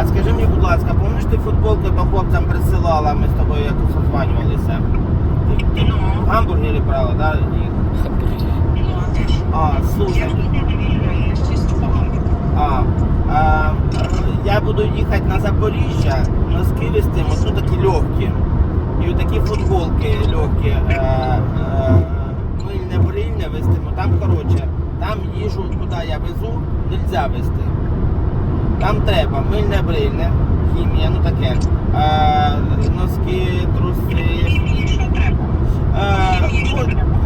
А скажи мені, будь ласка, помніш ти футболку по хлопцям присилала, ми з тобою як обзванювалися? Ну. гамбургери брала, да? І... А, слушай. А, а, я буду їхати на Запоріжжя, носки вести, ну такі легкі. І такі футболки легкі. Е, е, Мильне брильне вестимо. Там, коротше, там їжу, куди я везу, нельзя вести. Там треба мильне брильне, хімія, ну таке. Е, носки, труси.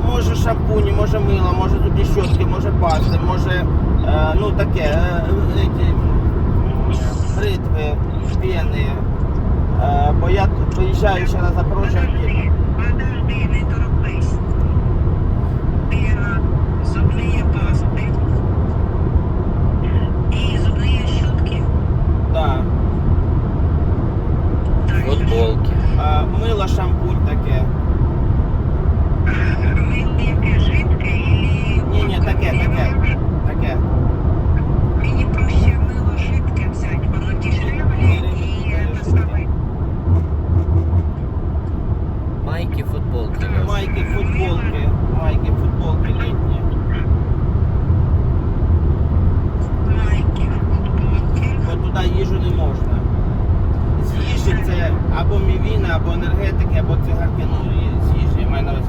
Може шампуні, може мило, може зубні щотки, може пасти, може е, ну таке, е, бритви, пени. Е, бо я тут виїжджаю ще на Запорожжя. мило, шампунь таке. Мыло яке жидке или... Ні, ні, таке, таке. Таке. Мені проще мило жидке взять, воно дешевле і это самое. Майки, футболки. Майки, футболки. або мівіна, або енергетики, або цигарки, ну, з їжі, я маю на увазі